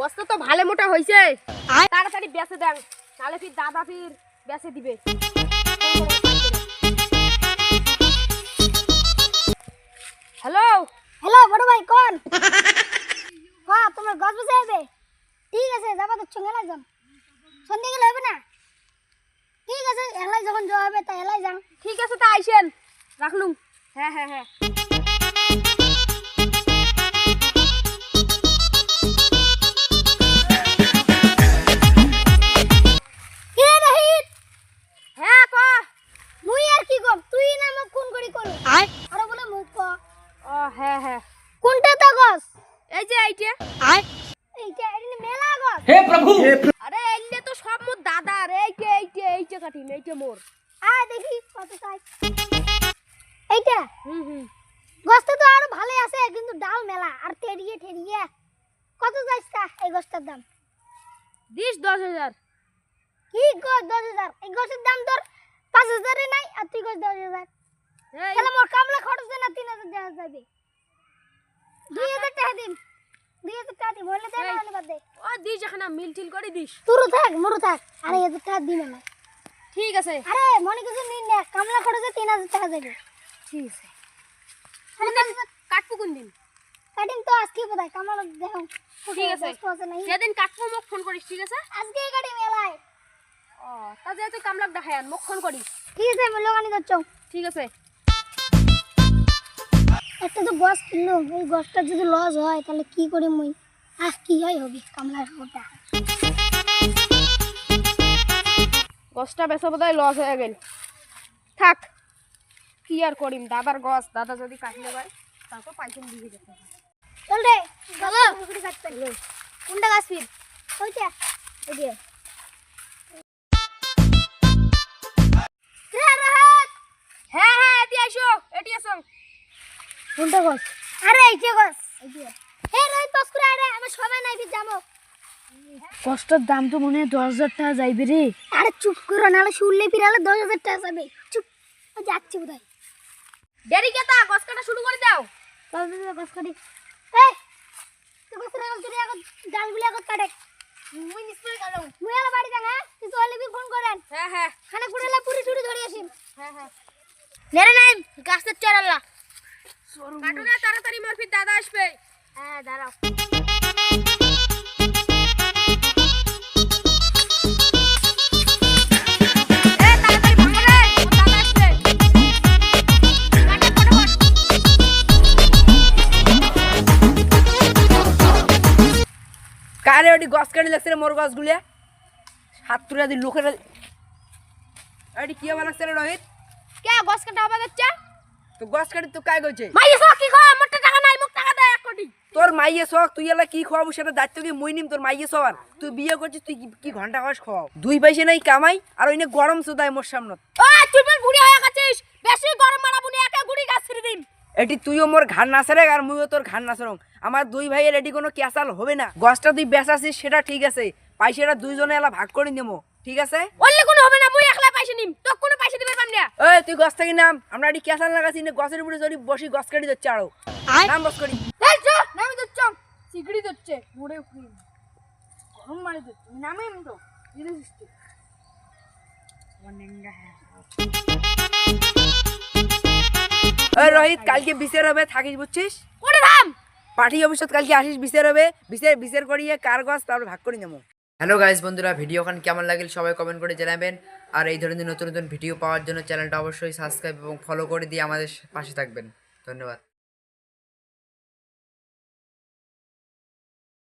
বস্তা তো ভালো মোটা হয়েছে তাড়াতাড়ি বেচে দেন তাহলে ফির দাদা ফির বেচে দিবে। হ্যালো? হ্যালো বড় ভাই কোন? হ্যাঁ তোমার গছ বসে যাবে? ঠিক আছে যাবা তো সঙ্গে এলাই যান সন্ধ্যে গেলে হবে না? ঠিক আছে এলাই যখন যাওয়া হবে তাই এলাই যান ঠিক আছে তা আইসেন। রাখলুম। হ্যাঁ হ্যাঁ হ্যাঁ। হ্যাঁ হ্যাঁ। কোনটা তা গছ? এই যে এইটা। এদিন মেলা গছ। আরে তো সব মোর দাদা। রে এইটা এইটা এইটা কাটিম এইটা মোর। আয় দেখি কত চাই। এইটা? হুম হুম। গছটা তো আরও ভালো আছে কিন্তু ডাল মেলা। আর টেরিয়ে টেরিয়ে। কত চাইছ তা এই গছটার দাম? দিস দশ হাজার। কি গছ দশ হাজার? এই গছের দাম তোর পাঁচ হাজারে নাই আর তুই গছ দশ হাজার। তাহলে মোর কামলা খরচ না তিন হাজার দেওয়া যাবে। দুই হাজার টাকা দিন। দুই হাজার টাকা দিন হলে দে না হলে বাদ। দে ও দিস এখানে মিল টিল করে দিস। তোরও থাক মোরও থাক। আড়াই হাজার টাকা দিন না ঠিক আছে। আরে মনে কিছু নিন না কামলা খরচে তিন হাজার টাকা যাবে। ঠিক আছে। আরে কাটবো কোন দিন কাটিং তো আজকে বোধহয় কামলা দেখো ঠিক আছে। যেদিন কাটবো মোক ফোন করিস ঠিক আছে? আজকে কাটিং মেলায় ও তা যেহেতু কামলাক আন মোক ফোন করিস। ঠিক আছে আমি লোকানি যাচ্ছ ঠিক আছে। একটা তো গছ কিনলো এই গছটা যদি লস হয় তাহলে কি করি মুই? আহ কি হয় হবে কামলার খবরটা গছটা বেচা বোধহয় লস হয়ে গেল। থাক কি আর করিম? দাদার গছ দাদা যদি কাটলে পারে তারপর পাইছেন দিয়ে যেতে চল রে চলো। কোনটা গাছ ফির? ওইটা। ওইটা কোনটা গাছ আরে এই যে গাছ হে রোহিত পাস করে আরে আমার সময় নাই যাব। কষ্টের দাম তো মনে হয় দশ হাজার টাকা যাইবে রে। আরে চুপ করো নাহলে শুনলে ফিরালে দশ হাজার টাকা যাবে। চুপ ও যাচ্ছে বোধহয়। দেরি কেতা গছ কাটা শুরু করে দাও। গাছ কাটি। এই তুই গাছ রে গাছ আগত ডালগুলি আগত কাটে। মুই নিশ্চয় কাটাম মুই আলা বাড়ি যাং হ্যাঁ? তুই চলে বি ফোন করেন। হ্যাঁ হ্যাঁ। খানা কুড়ালে পুরি চুরি ধরে আসিম। হ্যাঁ হ্যাঁ। নেরে নাই কাটো না তাড়াতাড়ি মোর ফির দাদা আসবে। হ্যাঁ দাঁড়াও। করে মোর দাদা আসবে। কাটে ফটাফট কারে ওটি গছ কাটি লাগছে রে মোর গছগুলিয়া হাত তুলে দি লোকের এটি কি রে রোহিত? কে গছ কাটা হবে যাচ্ছে তো গছ কাটি তো কাই গেছে কি মোর তো টাকা নাই মোক টাকা দে এক কোটি তোর মাইয়ে শখ তুই এলা কি খাওয়াবো সেটা দায়িত্ব কি মুই নিম তোর মাইয়ে সবার তুই বিয়ে করছিস তুই কি- কি ঘণ্টা খাস খাওয়াও দুই পয়সা নাই কামাই আর ওইনে গরম সুদায় মোর সামনে তুই বল বুড়ি হয়ে গেছিস। বেশি গরম মারাবো না একা গুড়ি গাছ ছেড়ে দিন এটি তুইও মোর ঘান নাচরে আর মুইও তোর ঘান নাচরং আমার দুই ভাইয়ের এটি কোনো ক্যাসাল হবে না। গছটা তুই বেচাছিস সেটা ঠিক আছে। পয়সাটা দুইজনে এলা ভাগ করে নেব ঠিক আছে? অন্য কোনো হবে না মুই একলা পয়সা নিম। তোর কোনো পয়সা দিবে পাম না। ওই তুই গছ থেকে নাম। আমরা এটি ক্যাসাল লাগাছি না গছের উপরে যদি বসি গছ কাটি যাচ্ছে আরও। নাম বস করি। এই তো মুড়ে গরম মারি দচ্ছে নামি তো। ধীরে সুস্থে রোহিত কালকে বিচার হবে থাকিস বুঝছিস? ধাম পার্টি অফিসত কালকে আসিস বিচার হবে। বিচার বিচার করিয়ে কার গছ তারপর ভাগ করে নেব। হ্যালো গাইস বন্ধুরা ভিডিওখান কেমন লাগল সবাই কমেন্ট করে জানাবেন। আর এই ধরনের নতুন নতুন ভিডিও পাওয়ার জন্য চ্যানেলটা অবশ্যই সাবস্ক্রাইব এবং ফলো করে দিয়ে আমাদের পাশে থাকবেন। ধন্যবাদ।